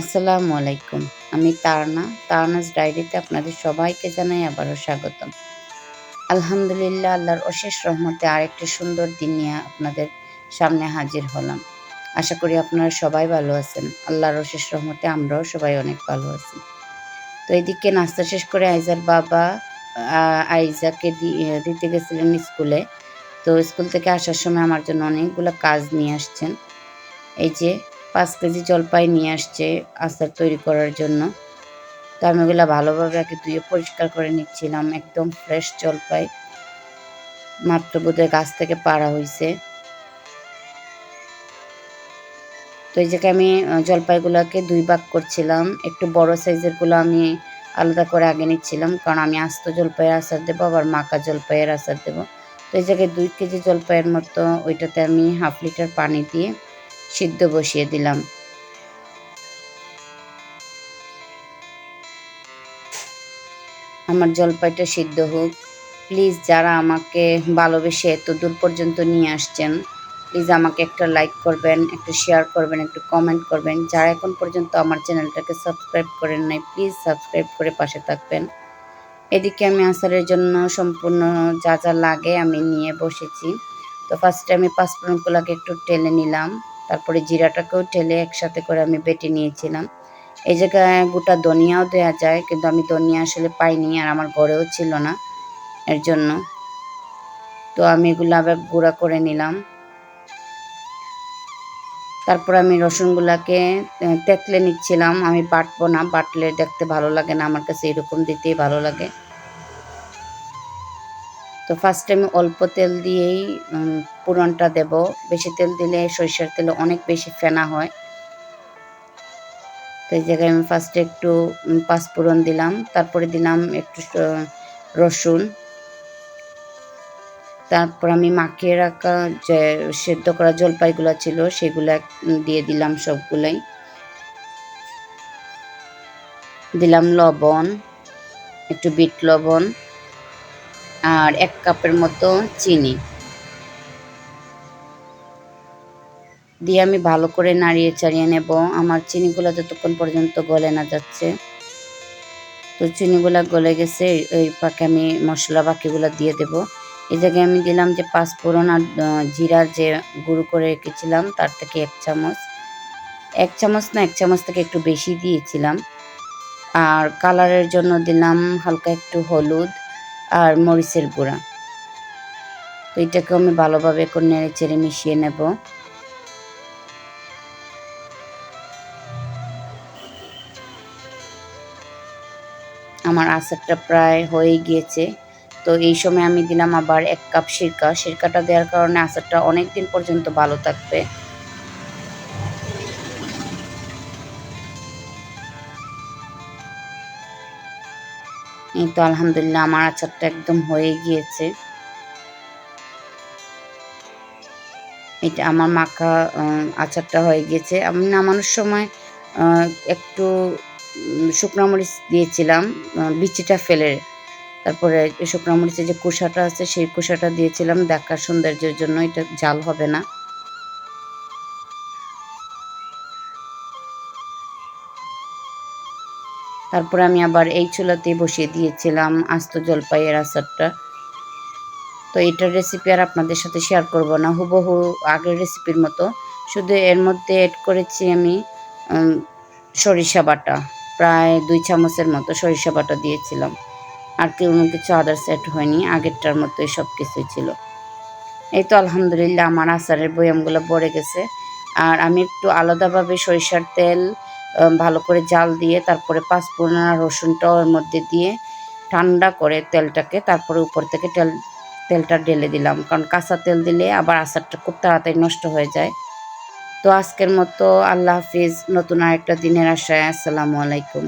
আসসালামু আলাইকুম। আমি তারনা। তারনাস ডায়েরিতে আপনাদের সবাইকে জানাই আবারও স্বাগতম। আলহামদুলিল্লাহ, আল্লাহর অশেষ রহমতে আরেকটি সুন্দর দিন নিয়ে আপনাদের সামনে হাজির হলাম। আশা করি আপনারা সবাই ভালো আছেন। আল্লাহর অশেষ রহমতে আমরাও সবাই অনেক ভালো আছি। তো এদিকে নাস্তা শেষ করে আইজার বাবা আইজাকে দিতে গেছিলেন স্কুলে। তো স্কুল থেকে আসার সময় আমার জন্য অনেকগুলো কাজ নিয়ে আসছেন। এই যে পাঁচ কেজি জলপাই নিয়ে আসছে আচার তৈরি করার জন্য। তো আমি ওগুলো ভালোভাবে আগে ধুয়ে পরিষ্কার করে নিচ্ছিলাম, একদম ফ্রেশ জলপাই। মাত্র বোধহয় গাছ থেকে পাড়া হয়েছে তো এই জায়গায় আমি জলপাইগুলোকে দুই ভাগ করছিলাম। একটু বড় সাইজেরগুলো আমি আলাদা করে আগে নিচ্ছিলাম, কারণ আমি আস্ত জলপাইয়ের আচার দেবো, আবার মাকা জলপাইয়ের আচার দেবো। তো এই জায়গায় দুই কেজি জলপাইয়ের মতো ওইটাতে আমি হাফ লিটার পানি দিয়ে সিদ্ধ বসিয়ে দিলাম। আমার জলপাইটা সিদ্ধ হোক। প্লিজ যারা আমাকে ভালোবেসে এত দূর পর্যন্ত নিয়ে আসছেন, প্লিজ আমাকে একটা লাইক করবেন, একটু শেয়ার করবেন, একটু কমেন্ট করবেন। যারা এখন পর্যন্ত আমার চ্যানেলটাকে সাবস্ক্রাইব করেন নাই, প্লিজ সাবস্ক্রাইব করে পাশে থাকবেন। এদিকে আমি আচারের জন্য সম্পূর্ণ যা যা লাগে আমি নিয়ে বসেছি। তো ফার্স্টে আমি পাঁচফোড়নগুলোকে একটু টেলে নিলাম। তারপরে জিরাটাকেও ঠেলে একসাথে করে আমি বেটে নিয়েছিলাম। এই জায়গায় গোটা ধনিয়াও দেওয়া যায়, কিন্তু আমি ধনিয়া আসলে পাইনি আর আমার ঘরেও ছিল না এর জন্য। তো আমি এগুলো আবার গুঁড়া করে নিলাম। তারপর আমি রসুনগুলাকে তেতলে নিচ্ছিলাম। আমি বাটবো না, বাটলে দেখতে ভালো লাগে না, আমার কাছে এরকম দিতেই ভালো লাগে। তো ফার্স্টে আমি অল্প তেল দিয়েই পুরনটা দেব। বেশি তেল দিলে সরিষার তেলে অনেক বেশি ফেনা হয়। তো এই জায়গায় আমি ফার্স্টে একটু উম, পাঁচফোড়ন দিলাম। তারপরে দিলাম একটু রসুন। তারপর আমি মাখিয়ে রাখা যে সেদ্ধ করা জলপাইগুলো ছিল সেগুলো দিয়ে দিলাম সবগুলাই। দিলাম লবণ একটু বিট লবণ। আর এক কাপের মতো চিনি। দিয়ে আমি ভালো করে নাড়িয়ে চাড়িয়ে নেব। আমার চিনিগুলো যতক্ষণ পর্যন্ত গলে না যাচ্ছে। তো চিনিগুলা গলে গেছে, এই পাকে আমি মশলা বাকিগুলো দিয়ে দেব। এই জায়গায় আমি দিলাম যে পাঁচফোড়ন আর জিরার যে গুঁড়ো করে রেখেছিলাম, তার থেকে এক চামচ। এক চামচ না, এক চামচ থেকে একটু বেশি দিয়েছিলাম। আর কালারের জন্য দিলাম হালকা একটু হলুদ। আর মরিচের গুঁড়া। তো এটাকে আমি ভালোভাবে করে নেড়ে চেড়ে মিশিয়ে নেব। আমার আচারটা প্রায় হয়ে গিয়েছে। তো এই সময় আমি দিলাম আবার এক কাপ সিরকা। সিরকাটা দেওয়ার কারণে আচারটা অনেক দিন পর্যন্ত ভালো থাকবে। এই তো আলহামদুলিল্লাহ আমার আচারটা একদম হয়ে গিয়েছে। এটা আমার মাখা আচারটা হয়ে গিয়েছে। আমি নামানোর সময় একটু শুকনো মরিচ দিয়েছিলাম বিচিটা ফেলে। তারপরে শুকনো মরিচের যে কুসাটা আছে, সেই কুসাটা দিয়েছিলাম। দেখার সৌন্দর্যের জন্য এটা জাল হবে না। তারপরে আমি আবার এই চুলাতেই বসিয়ে দিয়েছিলাম আস্ত জলপাইয়ের আচারটা। তো এটার রেসিপি আর আপনাদের সাথে শেয়ার করব না, হুবহু আগের রেসিপির মতো। শুধু এর মধ্যে অ্যাড করেছি আমি সরিষা বাটা। প্রায় দুই চামচের মতো সরিষা বাটা দিয়েছিলাম। আর কোনো কিছু আদার্স অ্যাড হয়নি, আগেরটার মতোই সব কিছুই ছিল। এই তো আলহামদুলিল্লাহ আমার আচারের বয়ামগুলো পড়ে গেছে। আর আমি একটু আলাদাভাবে সরিষার তেল ভালো করে জাল দিয়ে, তারপরে পাঁচফোড়ন আর রসুনটাও এর মধ্যে দিয়ে ঠান্ডা করে তেলটাকে, তারপরে উপর থেকে তেল, তেলটা ঢেলে দিলাম। কারণ কাঁচা তেল দিলে আবার আচারটা খুব তাড়াতাড়ি নষ্ট হয়ে যায়। তো আজকের মতো আল্লাহ হাফিজ, নতুন আরেকটা দিনের আশায়। আসসালামু আলাইকুম।